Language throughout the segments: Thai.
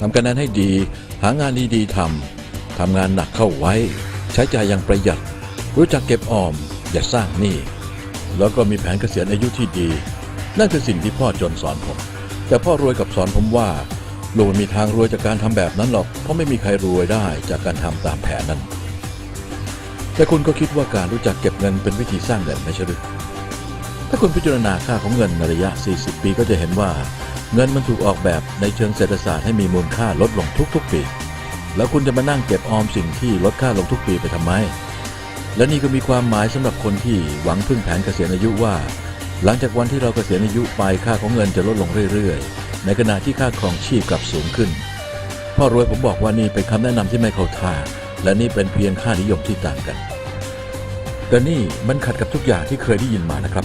ทำคะแนนให้ดี หางานดีๆทำทำงานหนักเข้าไว้ ใช้จ่ายอย่างประหยัด รู้จักเก็บออม อย่าสร้างหนี้แล้วก็มีแผนเกษียณอายุที่ดี นั่นคือสิ่งที่พ่อจนสอนผม แต่พ่อรวยกับสอนผมว่าลูกไม่มีทางรวยจากการทำแบบนั้นหรอก เพราะไม่มีใครรวยได้จากการทำตามแผนนั้น แต่คุณก็คิดว่าการรู้จักเก็บเงินเป็นวิธีสร้างเงินไม่ใช่หรือถ้าคุณพิจารณาค่าของเงินในระยะ 40 ปีก็จะเห็นว่า เงินมันถูกออกแบบในเชิงเศรษฐศาสตร์ให้มีมูลค่าลดลงทุกๆปี แล้วคุณจะมานั่งเก็บออมสิ่งที่ลดค่าลงทุกปีไปทำไม และนี่ก็มีความหมายสำหรับคนที่หวังพึ่งแผนเกษียณอายุว่า หลังจากวันที่เราเกษียณอายุไปค่าของเงินจะลดลงเรื่อยๆ ในขณะที่ค่าครองชีพกลับสูงขึ้น พ่อรวยผมบอกว่านี่เป็นคำแนะนำที่ไม่เข้าท่า และนี่เป็นเพียงค่านิยมที่ต่างกัน แต่นี่มันขัดกับทุกอย่างที่เคยได้ยินมานะครับ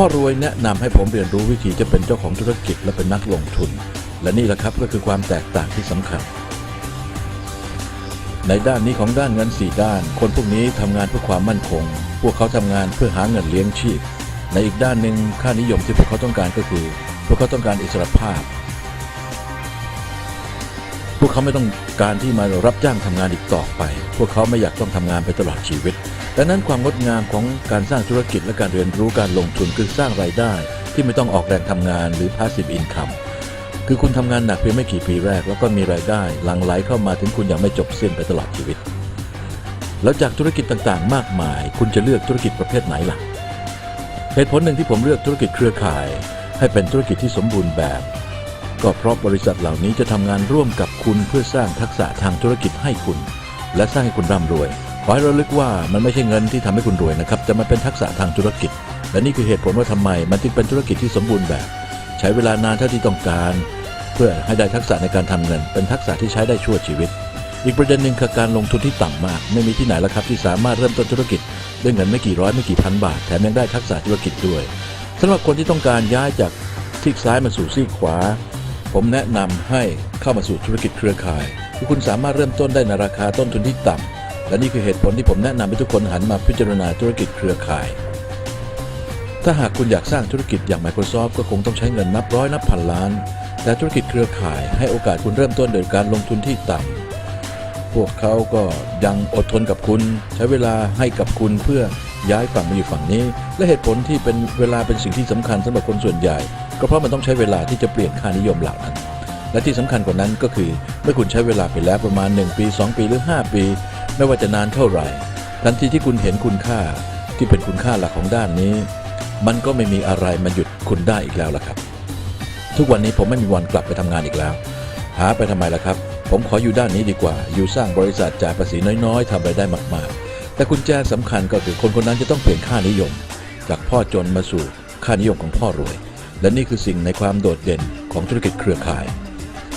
พ่อรวยแนะนำให้ผมเรียนรู้วิธีจะเป็นเจ้าของธุรกิจและเป็นนักลงทุน และนี่แหละครับก็คือความแตกต่างที่สำคัญ ในด้านนี้ของด้านเงินสี่ด้าน คนพวกนี้ทำงานเพื่อความมั่นคง พวกเขาทำงานเพื่อหาเงินเลี้ยงชีพ ในอีกด้านหนึ่งค่านิยมที่พวกเขาต้องการก็คือ พวกเขาต้องการอิสรภาพ พวกเขาไม่ต้องการที่มารับจ้างทำงานอีกต่อไป พวกเขาไม่อยากต้องทำงานไปตลอดชีวิต ดังนั้นความงดงามของการสร้างธุรกิจและการเรียนรู้การลงทุนคือสร้างรายได้ ที่ไม่ต้องออกแรงทำงานหรือ passive income คือคุณทำงานหนักเพียงไม่กี่ปีแรก แล้วก็มีรายได้หลั่งไหลเข้ามาถึงคุณอย่างไม่จบสิ้นไปตลอดชีวิต แล้วจากธุรกิจต่างๆ มากมาย คุณจะเลือกธุรกิจประเภทไหนล่ะเหตุผลหนึ่งที่ผมเลือกธุรกิจเครือข่าย ให้เป็นธุรกิจที่สมบูรณ์แบบ ก็เพราะบริษัทเหล่านี้จะทำงานร่วมกับคุณเพื่อสร้างทักษะทางธุรกิจให้คุณ และสร้างให้คุณร่ำรวย อให้ระลึกว่ามันไม่ใช่เงินที่ทำให้คุณรวยนะครับ แต่มันเป็นทักษะทางธุรกิจ และนี่คือเหตุผลว่าทำไมมันจึงเป็นธุรกิจที่สมบูรณ์แบบ ใช้เวลานานเท่าที่ต้องการ เพื่อให้ได้ทักษะในการทำเงิน เป็นทักษะที่ใช้ได้ชั่วชีวิต อีกประเด็นหนึ่งคือการลงทุนที่ต่ำมาก ไม่มีที่ไหนแล้วครับที่สามารถเริ่มต้นธุรกิจด้วยเงินไม่กี่ร้อยไม่กี่พันบาทแถมยังได้ทักษะธุรกิจด้วยสำหรับคนที่ต้องการย้ายจากซีกซ้ายมาสู่ซีกขวา ผมแนะนำให้เข้ามาสู่ธุรกิจเครือข่ายที่คุณสามารถเริ่มต้นได้ในราคาต้นทุนที่ต่ำ และนี่คือเหตุผลที่ผมแนะนำให้ทุกคนหันมาพิจารณาธุรกิจเครือข่าย ถ้าหากคุณอยากสร้างธุรกิจอย่าง Microsoft ก็คงต้องใช้เงินนับร้อยนับพันล้าน แต่ธุรกิจเครือข่ายให้โอกาสคุณเริ่มต้นโดยการลงทุนที่ต่ำพวกเขาก็ยังอดทนกับคุณ ใช้เวลาให้กับคุณเพื่อย้ายฝั่งมาอยู่ฝั่งนี้ และเหตุผลที่เป็นเวลาเป็นสิ่งที่สำคัญสำหรับคนส่วนใหญ่ ก็เพราะมันต้องใช้เวลาที่จะเปลี่ยนค่านิยมเหล่านั้น และที่สำคัญกว่านั้นก็คือ เมื่อคุณใช้เวลาไปแล้วประมาณ 1 ปี 2 ปีหรือ 5 ปี ไม่ว่าจะนานเท่าไหร่ ทันทีที่คุณเห็นคุณค่าที่เป็นคุณค่าหลักของด้านนี้ มันก็ไม่มีอะไรมาหยุดคุณได้อีกแล้วล่ะครับ ทุกวันนี้ผมไม่มีวันกลับไปทำงานอีกแล้ว หาไปทำไมล่ะครับ ผมขออยู่ด้านนี้ดีกว่า อยู่สร้างบริษัทจ่ายภาษีน้อยๆทำรายได้มากๆ แต่กุญแจสำคัญก็คือคนคนนั้นจะต้องเปลี่ยนค่านิยม จากพ่อจนมาสู่ค่านิยมของพ่อรวย และนี่คือสิ่งในความโดดเด่นของธุรกิจเครือข่าย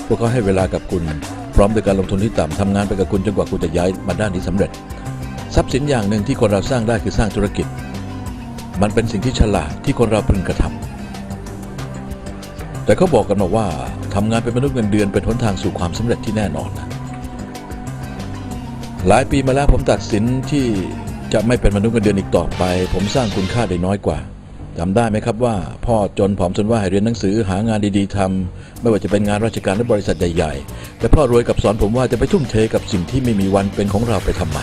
พวกเขาให้เวลากับคุณ พร้อมด้วยการลงทุนที่ต่ำทำงานไปกับคุณจนกว่าคุณจะย้ายมาด้านนี้สำเร็จ ทรัพย์สินอย่างหนึ่งที่คนเราสร้างได้คือสร้างธุรกิจ มันเป็นสิ่งที่ฉลาดที่คนเราพึงกระทำแต่เขาบอกกันมาว่าทำงานเป็นมนุษย์เงินเดือนเป็นหนทางสู่ความสำเร็จที่แน่นอนนะหลายปีมาแล้วผมตัดสินที่จะไม่เป็นมนุษย์เงินเดือนอีกต่อไป ผมสร้างคุณค่าได้น้อยกว่า จำได้ไหมครับว่า พ่อจนผอมจนว่าให้เรียนหนังสือหางานดีๆทำไม่ว่าจะเป็นงานราชการหรือบริษัทใหญ่ๆ แต่พ่อรวยกับสอนผมว่าจะไปทุ่มเทกับสิ่งที่ไม่มีวันเป็นของเราไปทำไม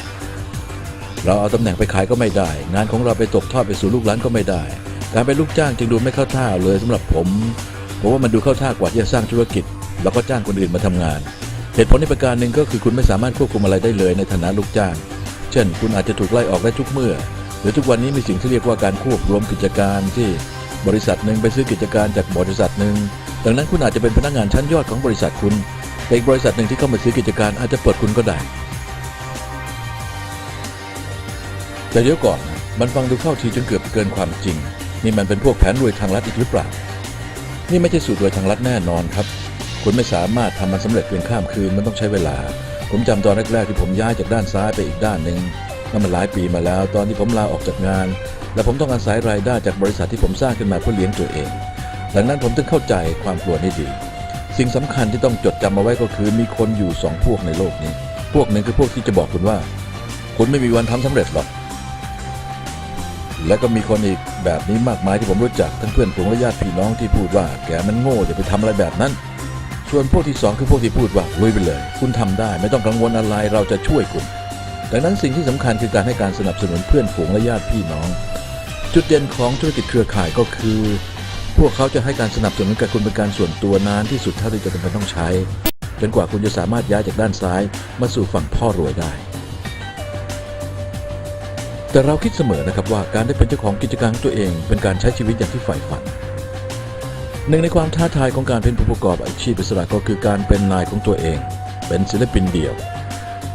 เราเอาตำแหน่งไปขายก็ไม่ได้ งานของเราไปตกทอดไปสู่ลูกหลานก็ไม่ได้ การเป็นลูกจ้างจึงดูไม่เข้าท่าเลยสำหรับผมผมว่ามันดูเข้าท่ากว่าที่จะสร้างธุรกิจ แล้วก็จ้างคนอื่นมาทำงาน เหตุผลในประการหนึ่งก็คือคุณไม่สามารถควบคุมอะไรได้เลยในฐานะลูกจ้าง เช่น คุณอาจจะถูกไล่ออกได้ทุกเมื่อ หรือทุกวันนี้มีสิ่งที่เรียกว่าการควบรวมกิจการที่บริษัทหนึ่งไปซื้อกิจการจากบริษัทหนึ่งดังนั้นคุณอาจจะเป็นพนักงานชั้นยอดของบริษัทคุณ แต่อีกบริษัทหนึ่งที่เข้ามาซื้อกิจการอาจจะเปิดคุณก็ได้ แต่เดี๋ยวก่อนมันฟังดูเข้าทีจนเกือบเกินความจริง นี่มันเป็นพวกแผนรวยทางลัดอีกหรือเปล่า นี่ไม่ใช่สูตรรวยทางลัดแน่นอนครับ คุณไม่สามารถทำมันสำเร็จเพียงข้ามคืนมันต้องใช้เวลา ผมจำตอนแรกๆที่ผมย้ายจากด้านซ้ายไปอีกด้านหนึ่ง นั่นมันหลายปีมาแล้ว ตอนที่ผมลาออกจากงาน และผมต้องอาศัยรายได้จากบริษัทที่ผมสร้างขึ้นมาเพื่อเลี้ยงตัวเอง ดังนั้นผมต้องเข้าใจความกลัวนี้ดี สิ่งสำคัญที่ต้องจดจำเอาไว้ก็คือมีคนอยู่สองพวกในโลกนี้ พวกหนึ่งคือพวกที่จะบอกคุณว่า คุณไม่มีวันทำสำเร็จหรอกและก็มีคนอีกแบบนี้มากมายที่ผมรู้จักทั้งเพื่อนฝูงและญาติพี่น้องที่พูดว่า แกมันโง่อย่าไปทำอะไรแบบนั้น ส่วนพวกที่สองคือพวกที่พูดว่าลุยไปเลย คุณทำได้ไม่ต้องกังวลอะไรเราจะช่วยคุณ ดังนั้นสิ่งที่สำคัญคือการให้การสนับสนุนเพื่อนฝูงและญาติพี่น้อง จุดเด่นของธุรกิจเครือข่ายก็คือ พวกเขาจะให้การสนับสนุนกับคุณเป็นการส่วนตัวนานที่สุดเท่าที่จะจำเป็นต้องใช้ จนกว่าคุณจะสามารถย้ายจากด้านซ้าย มาสู่ฝั่งพ่อรวยได้ แต่เราคิดเสมอนะครับว่าการได้เป็นเจ้าของกิจการตัวเอง เป็นการใช้ชีวิตอย่างที่ใฝ่ฝันหนึ่งในความท้าทายของการเป็นผู้ประกอบอาชีพอิสระก็คือการเป็นนายของตัวเอง เป็นศิลปินเดี่ยว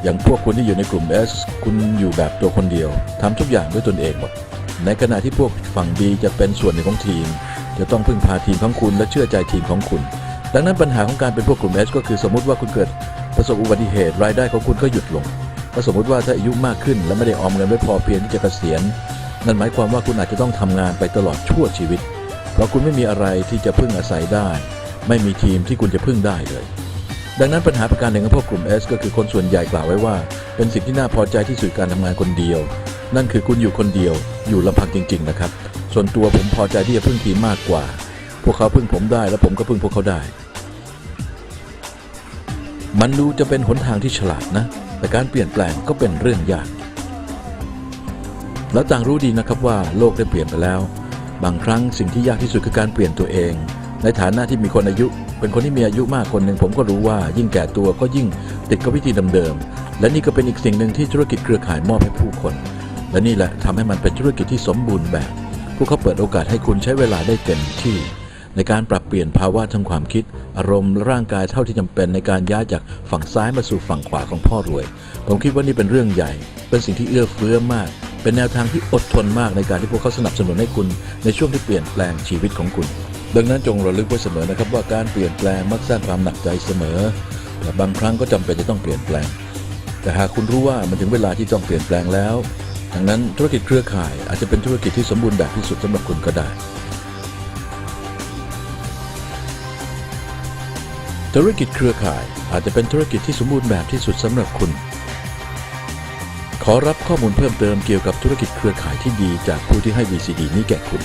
อย่างพวกคุณที่อยู่ในกลุ่ม S คุณอยู่แบบตัวคนเดียวทำทุกอย่างด้วยตนเองหมด ในขณะที่พวกฝั่งดีจะเป็นส่วนหนึ่งของทีม จะต้องพึ่งพาทีมของคุณและเชื่อใจทีมของคุณ ดังนั้นปัญหาของการเป็นพวกกลุ่ม S ก็คือสมมติว่าคุณเกิดประสบอุบัติเหตุรายได้ของคุณก็หยุดลงก็สมมติว่าถ้าอายุมากขึ้น และไม่ได้ออมเงินไว้พอเพียงที่จะเกษียณ นั่นหมายความว่าคุณอาจจะต้องทำงานไปตลอดชั่วชีวิต เพราะคุณไม่มีอะไรที่จะพึ่งอาศัยได้ ไม่มีทีมที่คุณจะพึ่งได้เลย ดังนั้นปัญหาประการหนึ่งของพวกกลุ่ม S ก็คือคนส่วนใหญ่กล่าวไว้ว่า เป็นสิ่งที่น่าพอใจที่สุดการทำงานคนเดียว นั่นคือคุณอยู่คนเดียว อยู่ลำพังจริง ๆ นะครับ ส่วนตัวผมพอใจที่จะพึ่งทีมมากกว่า พวกเขาพึ่งผมได้และผมก็พึ่งพวกเขาได้ มันดูจะเป็นหนทางที่ฉลาดนะ แต่การเปลี่ยนแปลงก็เป็นเรื่องยาก แล้วต่างรู้ดีนะครับว่าโลกได้เปลี่ยนไปแล้ว บางครั้งสิ่งที่ยากที่สุดคือการเปลี่ยนตัวเอง ในฐานะที่มีคนอายุ เป็นคนที่มีอายุมากคนหนึ่งผมก็รู้ว่ายิ่งแก่ตัวก็ยิ่งติดกับวิธีเดิมๆและนี่ก็เป็นอีกสิ่งหนึ่งที่ธุรกิจเครือข่ายมอบให้ผู้คน และนี่แหละทำให้มันเป็นธุรกิจที่สมบูรณ์แบบ พวกเขาเปิดโอกาสให้คุณใช้เวลาได้เต็มที่ ในการปรับเปลี่ยนภาวะทางความคิด อารมณ์และร่างกายเท่าที่จำเป็นในการย้ายจากฝั่งซ้ายมาสู่ฝั่งขวาของพ่อรวย ผมคิดว่านี่เป็นเรื่องใหญ่ เป็นสิ่งที่เอื้อเฟื้อมาก เป็นแนวทางที่อดทนมากในการที่พวกเขาสนับสนุนให้คุณในช่วงที่เปลี่ยนแปลงชีวิตของคุณ ดังนั้นจงระลึกไว้เสมอนะครับ ว่าการเปลี่ยนแปลงมักสร้างความหนักใจเสมอ แต่บางครั้งก็จำเป็นจะต้องเปลี่ยนแปลง แต่หากคุณรู้ว่ามันถึงเวลาที่ต้องเปลี่ยนแปลงแล้ว ดังนั้นธุรกิจเครือข่ายอาจจะเป็นธุรกิจที่สมบูรณ์แบบที่สุดสำหรับคุณก็ได้ธุรกิจเครือข่ายอาจจะเป็นธุรกิจที่สมบูรณ์แบบที่สุดสำหรับคุณ ขอรับข้อมูลเพิ่มเติมเกี่ยวกับธุรกิจเครือข่ายที่ดีจากผู้ที่ให้ VCD นี้แก่คุณ